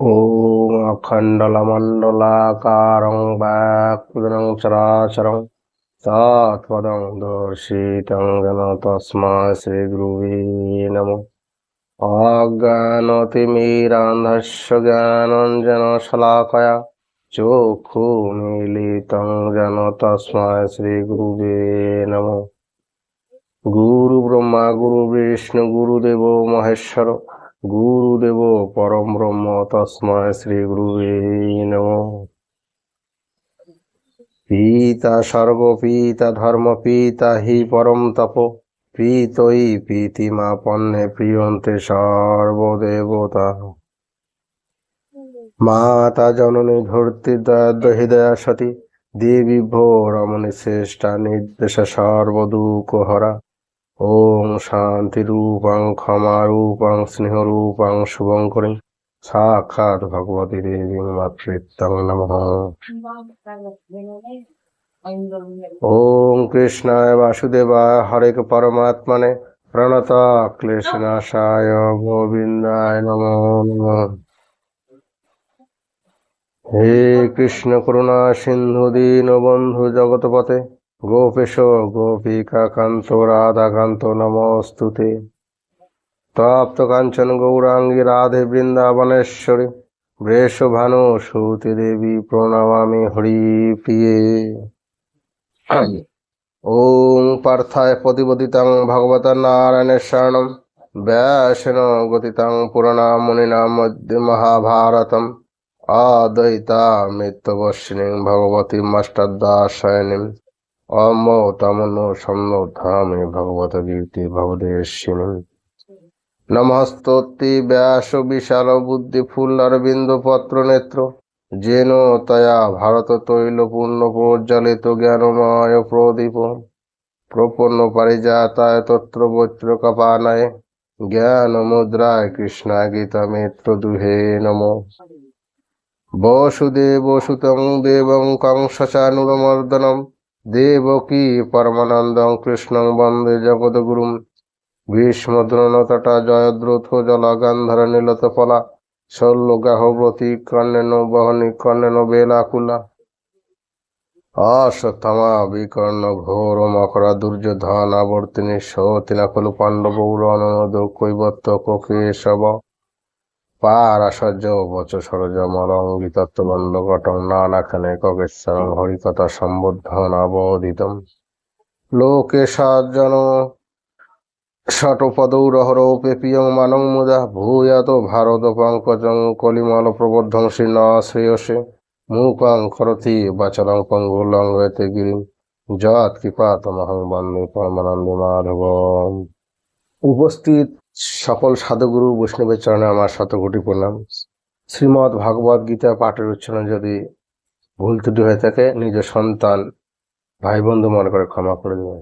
ॐ अखण्डलमण्डलाकारं व्याकृतं चराचरं तत्पदं दर्शितं जन तस्मै श्रीगुरुवे नमः अज्ञानतिमिरान्धस्य ज्ञानञ्जनशलाकया चक्षुमीलितं जन तस्मै श्रीगुरुवे नमः गुरुब्रह्मा गुरुविष्णु गुरुदेवो महेश्वर গুরুদেব পরম ব্রহ্ম তস্ময় শ্রী নম পিতা স্বর্গ পিতা ধর্ম পিতা হি পরম তপ প্রীতই প্রীতিমা পণ্যে প্রিয়ন্তে সর্বদেবতা মাতা জননী ধরতি হৃদয়া সতী দেবী ভো রমণী শ্রেষ্ঠা নির্দেশ সর্বদুঃখ হরা ওং শান্তি রূপং ক্ষমা রূপং স্নেহ রূপং শুভং করে। সাক্ষাৎ ভগবতী দেবী মাতৃত্বং নমঃ। ওং কৃষ্ণায় বাসুদেবায় হরে পরমাত্মনে প্রণত ক্লেশনাশায় গোবিন্দায় নমো। নমঃ হে কৃষ্ণ করুণা সিন্ধু দীন বন্ধু জগৎপতে গোপেশ গোপিকা কান্ত রাধাকান্ত নমস্তুতে তপ্ত কাঞ্চন গৌরাঙ্গী রাধে বৃন্দাবনেশ্বরী বৃষভানু সুতি দেবী প্রণমামি হরি প্রিয়ে ওং পার্থায় প্রতিপদিতাং ভগবত নারায়ণের শরণম ব্যাসন গতিতাং পুরাণামুনিনা মধ্যে মহাভারতম আদয়িতা মৃত্যবর্ষিণী ভগবতী মাষ্টাদাশয়নীম অম তমন সম্নোধামে ভগবত গীতি ভবদেশিনী নমস্তোতি ব্যাস বিশাল বুদ্ধি ফুল্লরবিন্দ পত্র নেত্র। যেন তয়া ভারত তৈল পূর্ণ প্রজ্জ্বলিত জ্ঞানময় প্রদীপ। প্রপন্ন পারিজাতায় তত্র বৈত্র কপানায়। জ্ঞান মুদ্রায় কৃষ্ণায় গীতা মিত্র দুহে নম। বসুদেব সুতং দেবং কংসানুরমর্দনম দেবকী পরমানন্দং কৃষ্ণং বন্দে জগদ্গুরুম। ভীষ্মদ্রোণতটা জয়দ্রুথ জলগান্ধর ফলা শল্যগাহব্রতী কর্ণেন বহনি কর্ণেন বেলাকুলা। অশ্বত্থমা বিকর্ণ ঘোর মকরা দুর্যোধন আবর্তিনী সতিনা খলু পাণ্ডব উড়নদ কৈবত্য কেশব পারাশর্য বচ সরজ মলঙ্গি তত্ত্ববন্দ ঘটং নানাখানে ককেশ্বরং হরিকথা সম্বুদ্ধন অবদিতম লোকে সজ্জন ষটপদৌরহরোপে প্রিয়ং মানং মুদা, ভূয়াত ভারত পঙ্কজং কলিমল প্রবদ্ধং শ্রীন শ্রেয়সে মুখং খরতি বাচলং পঙ্গুলং গতে গিরিম। যৎ কৃপাতমহং বন্দে পরমানন্দ মাধব উপস্থিত সকল সাধুগুরু বৈষ্ণবের চরণে আমার শতকোটি প্রণাম। শ্রীমৎ ভাগবত গীতা পাঠের উচ্চারণ যদি ভুল ত্রুটি হয়ে থাকে, নিজ সন্তান ভাই বন্ধু মনে করে ক্ষমা করে দেবেন।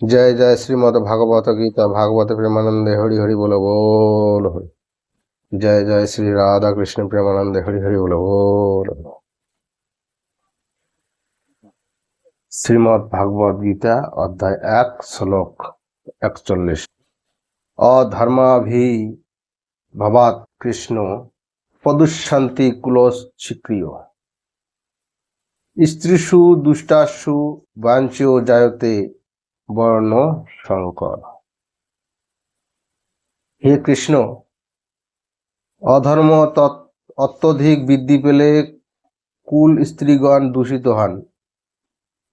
জয় জয় শ্রীমদ ভাগবত গীতা, ভাগবত প্রেমানন্দে হরি হরি বলো, বল, হরি। জয় জয় শ্রী রাধা কৃষ্ণ প্রেমানন্দে হরি হরি বলো, বল শ্রীমদ ভাগবত গীতা অধ্যায় এক, শ্লোক একচল্লিশ। অধর্মাভি ভবাত কৃষ্ণ পদুশান্তি কুলশ্চিক্রিয় স্ত্রীষু, দুষ্টাসু বাঞ্চো জায়তে বর্ণ শঙ্কর। হে কৃষ্ণ, অধর্ম অত্যধিক বৃদ্ধি পেলে কুল স্ত্রীগণ দূষিত হন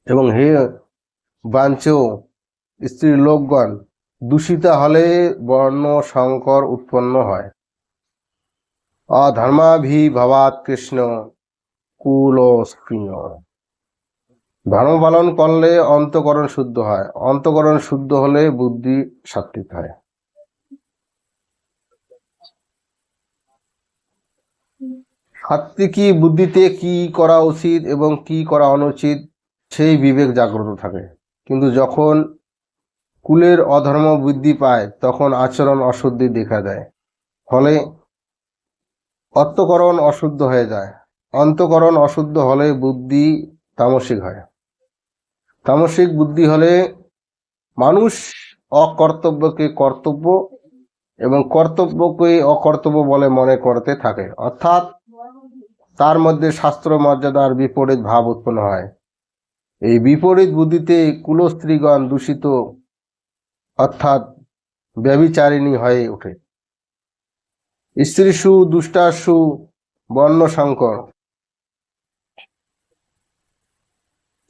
এবং হে বাঞ্চ স্ত্রীর লোকগণ দূষিত হলে বর্ণ সংকর উৎপন্ন হয়। অধর্মাভি ভবাত কৃষ্ণ কুল স্প্রিয় ধর্ম পালন করলে অন্তকরণ শুদ্ধ হয়। অন্তকরণ শুদ্ধ হলে বুদ্ধি সাত্বিক হয়। সাত্বিকী বুদ্ধিতে কি করা উচিত এবং কি করা অনুচিত সেই বিবেক জাগ্রত থাকে। কিন্তু যখন কুলের অধর্ম বৃদ্ধি পায়, তখন আচরণ অশুদ্ধি দেখা দেয়। ফলে অত্যকরণ অশুদ্ধ হয়ে যায়। অন্তকরণ অশুদ্ধ হলে বুদ্ধি তামসিক হয়। তামসিক বুদ্ধি হলে মানুষ অকর্তব্যকে কর্তব্য এবং কর্তব্যকে অকর্তব্য বলে মনে করতে থাকে। অর্থাৎ তার মধ্যে শাস্ত্র মর্যাদার বিপরীত ভাব উৎপন্ন হয়। এই বিপরীত বুদ্ধিতে কুলস্ত্রীগণ দূষিত অর্থাৎ ব্যবিচারিণী হয়ে ওঠে। স্ত্রীসু, দুষ্টাসু বর্ণ সংকর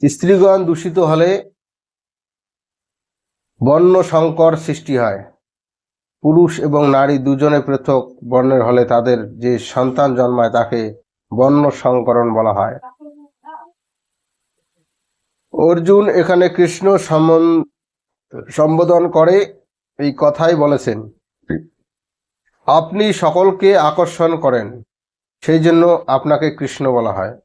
স্ত্রীগণ দূষিত হলে বর্ণ সংকর সৃষ্টি হয়। পুরুষ এবং নারী দুজনে পৃথক বর্ণের হলে তাদের যে সন্তান জন্মায় তাকে বর্ণ সংকরণ বলা হয়। অর্জুন, এখানে কৃষ্ণ সম্বন- সম্বোধন করে এই কথাই বলেছেন। আপনি সকলকে আকর্ষণ করেন সেই জন্য আপনাকে কৃষ্ণ বলা হয়।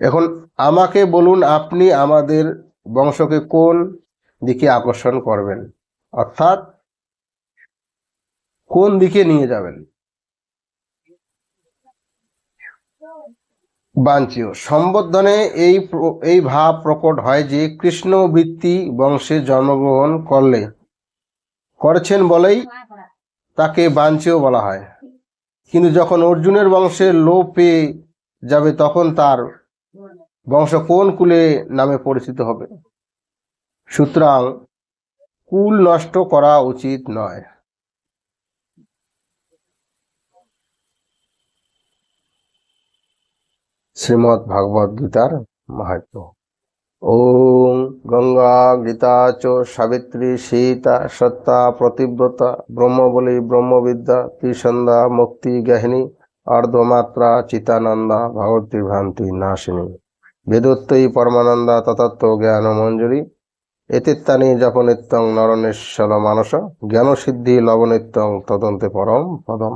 এখন আমাকে বলুন আপনি আমাদের বংশকে কোন দিকে আকর্ষণ করবেন? অর্থাৎ কোন দিকে নিয়ে যাবেন? বাঞ্ছীয় সম্বোধনে এই এই ভাব প্রকট হয় যে কৃষ্ণ বৃত্তি বংশে জন্মগ্রহণ করলে, করেছেন বলেই তাকে বাঞ্ছীয় বলা হয়। কিন্তু যখন অর্জুনের বংশে লোপ পেয়ে যাবে তখন তার বংশ কোন কুলে নামে পরিচিত হবে? সুতরাং কুল নষ্ট করা উচিত নয়। শ্রীমৎ ভাগবত গীতার মাহাত্ম ওম গঙ্গা গীতা চ সাবিত্রী সীতা সত্তা প্রতিব্রতা ব্রহ্মবলী ব্রহ্মবিদ্যা ত্রিসন্ধ্যা মুক্তি জ্ঞাহিনী অর্ধমাত্রা চিতানন্দা ভগবতী ভ্রান্তি নাশিনী। বেদত্তই পরমানন্দা ততত্ব জ্ঞান মঞ্জুরি এতিত্তানি জপনিত্যং নরনেশ্বর মানস। জ্ঞান সিদ্ধি লবনিত্যং তদন্তে পরম পদম।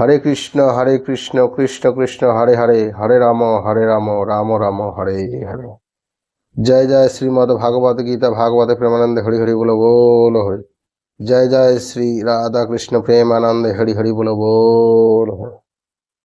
হরে কৃষ্ণ হরে কৃষ্ণ কৃষ্ণ কৃষ্ণ, হরে হরে হরে রাম হরে রাম রাম রাম, হরে হরে। জয় জয় শ্রীমদ ভাগবত গীতা, ভাগবত প্রেমানন্দে, হরি হরি বলো বোল হরে। জয় জয় শ্রী রাধা কৃষ্ণ প্রেমানন্দে, হরি হরি বলো বোল হরি।